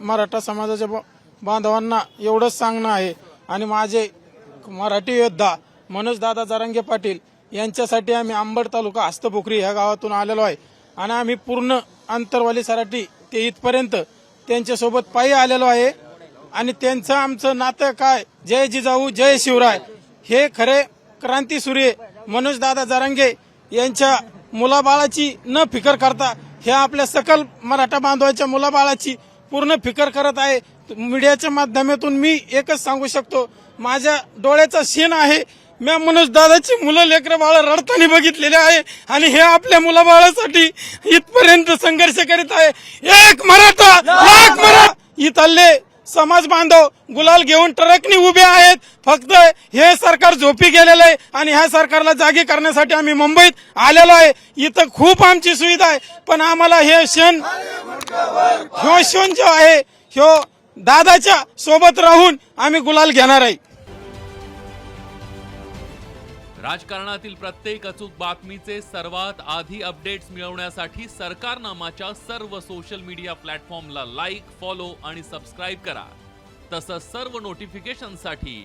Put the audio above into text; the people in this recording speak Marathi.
मराठा समाजाच्या ब- बांधवांना एवढंच सांगणं आहे. आणि माझे मराठी योद्धा मनोज दादा पाटील यांच्यासाठी आम्ही आंबड तालुका हस्तपोखरी ह्या गावातून आलेलो आहे. आणि आम्ही पूर्ण आंतरवाली सराठी ते इथपर्यंत त्यांच्यासोबत पायी आलेलो आहे. आणि त्यांचं आमचं नातं काय? जय जिजाऊ जय शिवराय. हे खरे क्रांतीसूर्य मनोज दादा जरांगे यांच्या मुलाबाळाची न फिकर करता हे आपल्या सकल मराठा बांधवांच्या मुलाबाळाची पूर्ण फिकर करत आहे. मीडियाच्या माध्यमातून मी एकच सांगू शकतो. माझ्या डोळ्याचा शेण आहे. मी मनोज दादाची मुलं लेकरं बाळ रडताना बघितलेले आहे. आणि हे आपल्या मुलाबाळासाठी इथपर्यंत संघर्ष करीत आहे. एक मराठा मरा मराठा इथले समाज बांधव गुलाल घेऊन ट्रकनी उभे आहेत. फक्त हे सरकार झोपी गेलेलं आहे आणि ह्या सरकारला जागी करण्यासाठी आम्ही मुंबईत आलेलो आहे. इथं खूप आमची सुविधा आहे. पण आम्हाला हे क्षण ह्यो क्षण जो आहे ह्यो दादाच्या सोबत राहून आम्ही गुलाल घेणार आहे. राजकारणातील प्रत्येक अचूक बातमीचे सर्वात आधी अपडेट्स मिळवण्यासाठी सरकारनामाच्या सर्व सोशल मीडिया प्लॅटफॉर्मला लाईक फॉलो आणि सबस्क्राईब करा. तसंच सर्व नोटिफिकेशनसाठी